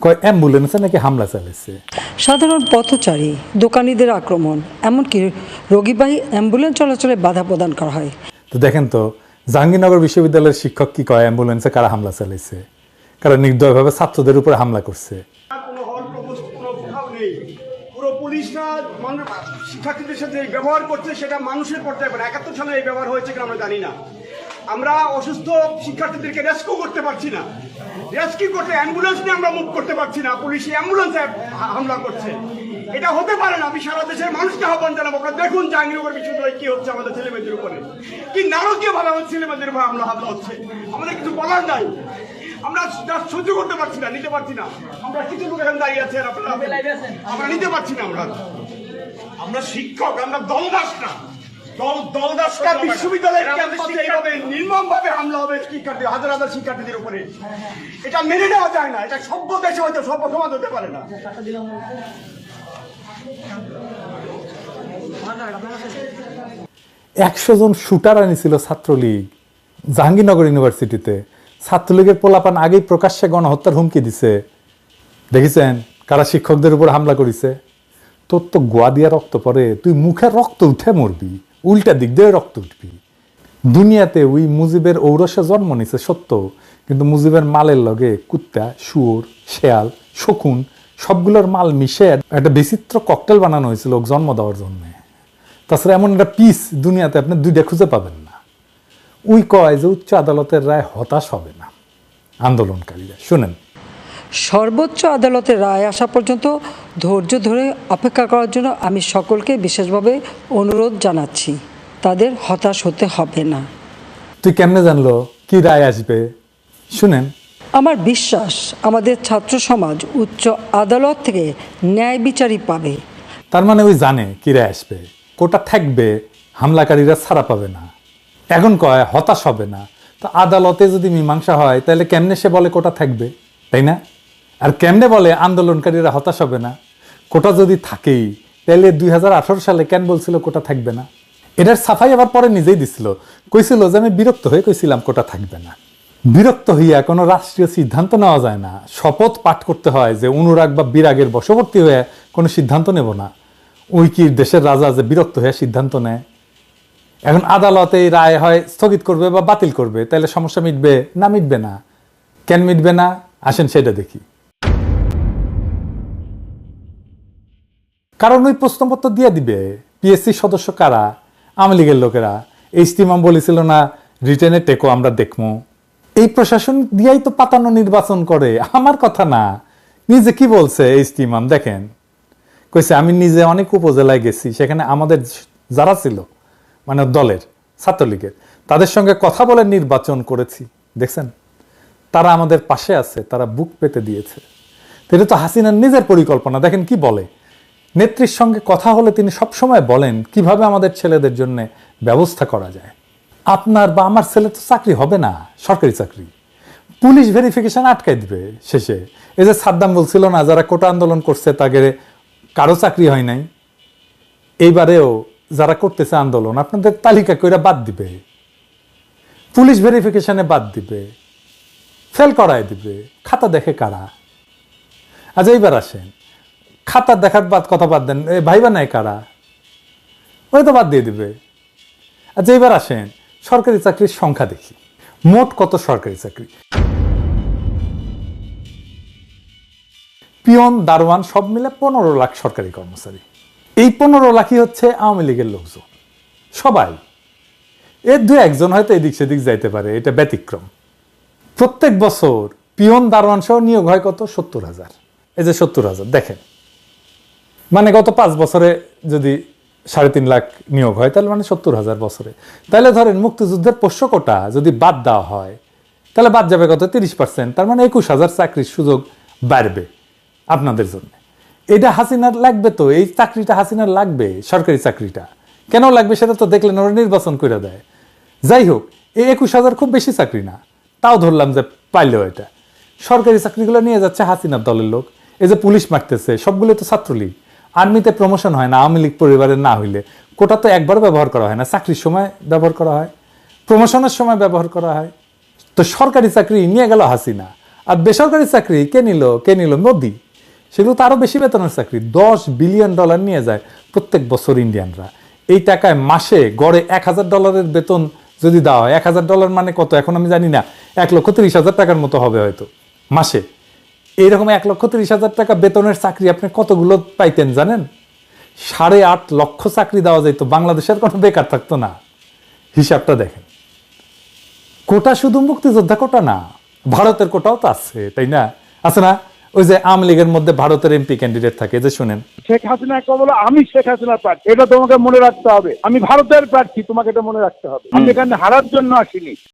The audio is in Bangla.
কয় অ্যাম্বুলেন্সে নাকি হামলা চালিয়েছে সাধারণ পথচারী দোকানিদের আক্রমণ এমনকি রোগীবাহী অ্যাম্বুলেন্স চলাচলে বাধা প্রদান করা হয়। তো দেখেন তো জাহাঙ্গীরনগর বিশ্ববিদ্যালয়ের শিক্ষক কি কয় অ্যাম্বুলেন্সে কারা হামলা চালিয়েছে কারা নির্দয়ভাবে ছাত্রদের উপরে হামলা করছে। পুলিশরা মানুষ শিক্ষার্থীদের সাথে ব্যবহার করছে সেটা মানুষের পর্যায়ে পারে একাত্তর সালে এই ব্যবহার হয়েছে কিনা আমরা জানি না। আমরা অসুস্থ শিক্ষার্থীদেরকে রেস্কিউ করতে পারছি না। রেস্কিউ করতে অ্যাম্বুলেন্স নিয়ে আমরা মুভ করতে পারছি না। পুলিশ অ্যাম্বুলেন্সে হামলা করছে। এটা হতে পারে না। আমি সারা দেশের মানুষকে আহ্বান জানাব। আপনারা দেখুন জাহাঙ্গীরনগর বিশ্ববিদ্যালয়ে কি হচ্ছে আমাদের ছেলেমেয়েদের উপরে। কি নারকীয় ভাবে আমাদের ছেলেমেয়েদের উপর হামলা হামলা হচ্ছে। আমাদের কিছু বলার নাই। আমরা যা সহ্য করতে পারছি না নিতে পারছি না। আমরা কিছু লোক এখানে দাঁড়িয়ে আছি আপনারা আমরা নিতে পারছি না আমরা। আমরা শিক্ষক আমরা দলদাস না। বিশ্ববিদ্যালয়ের ক্যাম্পাসে এইভাবে নির্মম ভাবে হামলা হবে শিক্ষার্থী হাজার হাজার শিক্ষার্থীদের উপরে। এটা মেনে নেওয়া যায় না। এটা সভ্য দেশে হয়তো সভ্য সমাজ হতে পারে না। একশো জন শুটার আনিছিল ছাত্রলীগ জাহাঙ্গীরনগর ইউনিভার্সিটিতে। ছাত্রলীগের পোলাপান আগেই প্রকাশ্যে গণহত্যার হুমকি দিছে। দেখেছেন কারা শিক্ষকদের উপর হামলা করেছে? তোর তো গোয়া দিয়া রক্ত পরে তুই মুখে রক্ত উঠে মরবি। উল্টা দিক দিয়ে রক্ত উঠবি। দুনিয়াতে ওই মুজিবের ঔরসে জন্ম নিছে, সত্য। কিন্তু মুজিবের মালের লগে কুত্তা, শুয়োর, শেয়াল, শকুন, সবগুলোর মাল মিশে একটা বিচিত্র ককটেল বানানো হয়েছিল জন্ম দেওয়ার জন্যে। তাছাড়া এমন একটা পিস দুনিয়াতে আপনি দুইটা খুঁজে পাবেন না। উই কয় যে উচ্চ আদালতের রায় হতাশ হবে না। আন্দোলনকারীরা, শুনেন। সর্বোচ্চ আদালতের রায় আসা পর্যন্ত ধৈর্য ধরে অপেক্ষা করার জন্য আমি সকলকে বিশেষভাবে অনুরোধ জানাচ্ছি। তাদের হতাশ হতে হবে না। তুই কেমনে জানলো? কি রায় আসবে? শুনেন। আমার বিশ্বাস আমাদের ছাত্র সমাজ উচ্চ আদালত থেকে ন্যায় বিচারই পাবে। তার মানে ওই জানে কি রায় আসবে। কোটা থাকবে হামলাকারীরা ছাড়া পাবে না। এখন কয় হতাশ হবে না। তো আদালতে যদি মীমাংসা হয় তাহলে কেমনে সে বলে কোটা থাকবে তাই না? আর কেমনে বলে আন্দোলনকারীরা হতাশ হবে না? কোটা যদি থাকেই তাহলে দুই হাজার আঠারো সালে কেন বলছিল কোটা থাকবে না? এটার সাফাই আবার পরে নিজেই দিছিল। কইছিল যে আমি বিরক্ত হয়ে কইছিলাম কোটা থাকবে না। বিরক্ত হইয়া কোনো রাষ্ট্রীয় সিদ্ধান্ত নেওয়া যায় না। শপথ পাঠ করতে হয় যে অনুরাগ বা বিরাগের বশবর্তী হয়ে কোনো সিদ্ধান্ত নেব না। ওই কি দেশের রাজা যে বিরক্ত হয়ে সিদ্ধান্ত নেয়? এখন আদালতে রায় হয় স্থগিত করবে বা বাতিল করবে তাহলে সমস্যা মিটবে না মিটবে না। কেন মিটবে না? আসেন সেটা দেখি। কারণ ওই প্রশ্নপত্র দিয়ে দিবে পিএসসি সদস্য কারা, আওয়ামী লীগের লোকেরা ইস্তিমাম বলেছিল না রিটেনে টেকো, আমরা দেখব এই প্রশাসন দিয়াই তো পাতানো নির্বাচন করে, আমার কথা না। নিজে কি বলছে ইস্তিমাম দেখেন। কইছে, আমি নিজে অনেক উপজেলায় গেছি, সেখানে আমাদের যারা ছিল মানে দলের, ছাত্রলীগের, তাদের সঙ্গে কথা বলে নির্বাচন করেছি, দেখছেন? তারা আমাদের পাশে আছে, তারা বুক পেতে দিয়েছে। এটা তো হাসিনার নিজের পরিকল্পনা, দেখেন কি বলে। নেত্রীর সঙ্গে কথা হলে তিনি সবসময় বলেন, কীভাবে আমাদের ছেলেদের জন্য ব্যবস্থা করা যায়? আপনার বা আমার ছেলে তো চাকরি হবে না, সরকারি চাকরি। পুলিশ ভেরিফিকেশন আটকাই দিবে শেষে। এই যে সাদ্দাম বলছিল না, যারা কোটা আন্দোলন করছে তাদের কারও চাকরি হয় নাই? এইবারেও যারা করতেছে আন্দোলন, আপনাদের তালিকা কইরা বাদ দিবে। পুলিশ ভেরিফিকেশনে বাদ দিবে। ফেল করায় দিবে। খাতা দেখে কারা? আচ্ছা এইবার আসেন। খাতা দেখার বাদ কথা বাদ দেন। এ, ভাইবা নাই কারা? ওই তো বাদ দিয়ে দিবে। আচ্ছা এইবার আসেন। সরকারি চাকরির সংখ্যা দেখি। মোট কত সরকারি চাকরি? পিয়ন, দারোয়ান সব মিলে পনেরো লাখ সরকারি কর্মচারী। এই পনেরো লাখই হচ্ছে আওয়ামী লীগের লোকজন। সবাই। এর দু একজন হয়তো এদিক সেদিক যাইতে পারে, এটা ব্যতিক্রম। প্রত্যেক বছর পিয়ন, দারোয়ান সহ নিয়োগ হয় কত? সত্তর হাজার। এই যে সত্তর হাজার, দেখেন। মানে গত পাঁচ বছরে যদি সাড়ে তিন লাখ নিয়োগ হয়, তাহলে মানে সত্তর হাজার বছরে। তাহলে ধরেন মুক্তিযুদ্ধের পোষ্য কোটা যদি বাদ দেওয়া হয়, তাহলে বাদ যাবে কত? তিরিশ পার্সেন্ট। তার মানে একুশ হাজার চাকরির সুযোগ বাড়বে আপনাদের জন্য। এটা হাসিনার লাগবে তো, এই চাকরিটা হাসিনার লাগবে, সরকারি চাকরিটা। কেন লাগবে সেটা তো দেখলেন, ওরা নির্বাচন করে দেয়। যাই হোক, এই একুশ হাজার খুব বেশি চাকরি না। তাও ধরলাম যে পাইলেও এটা। সরকারি চাকরিগুলো নিয়ে যাচ্ছে হাসিনার দলের লোক। এই যে পুলিশ মারতেছে সবগুলো তো ছাত্রলীগ। আর্মিতে প্রমোশন হয় না, আওয়ামী লীগ পরিবারের না হইলে। কোটা তো একবার ব্যবহার করা হয় না, চাকরির সময় ব্যবহার করা হয় প্রমোশনের সময় ব্যবহার করা হয়। তো সরকারি চাকরি নিয়ে গেল হাসিনা। আর বেসরকারি চাকরি কে নিল কে নিল? মোদি। সেগুলো তো আরও বেশি বেতনের চাকরি, দশ বিলিয়ন ডলার নিয়ে যায় প্রত্যেক বছর ইন্ডিয়ানরা। এই টাকায় মাসে গড়ে এক হাজার ডলারের বেতন যদি দেওয়া হয়, এক হাজার ডলার মানে কত? এখন আমি জানি না, এক লক্ষ তিরিশ হাজার টাকার মতো হবে হয়তো, মাসে। এইরকম এক লক্ষ তিরিশ হাজার টাকা বেতনের চাকরি আপনি কতগুলো পাইতেন জানেন? সাড়ে আট লক্ষ চাকরি দেওয়া যেত বাংলাদেশের কোনো বেকার থাকতো না। হিসাবটা দেখেন। কোটা শুধু মুক্তিযোদ্ধা কোটা না ভারতের কোটাও তো আছে তাই না? আছে না? ওই যে আওয়ামী লীগের মধ্যে ভারতের এমপি ক্যান্ডিডেট থাকে যে শুনেন। শেখ হাসিনা বলো আমি শেখ হাসিনার প্রার্থী এটা তোমাকে মনে রাখতে হবে। আমি ভারতের প্রার্থী তোমাকে এটা মনে রাখতে হবে। আমি এখানে হারার জন্য আসিনি।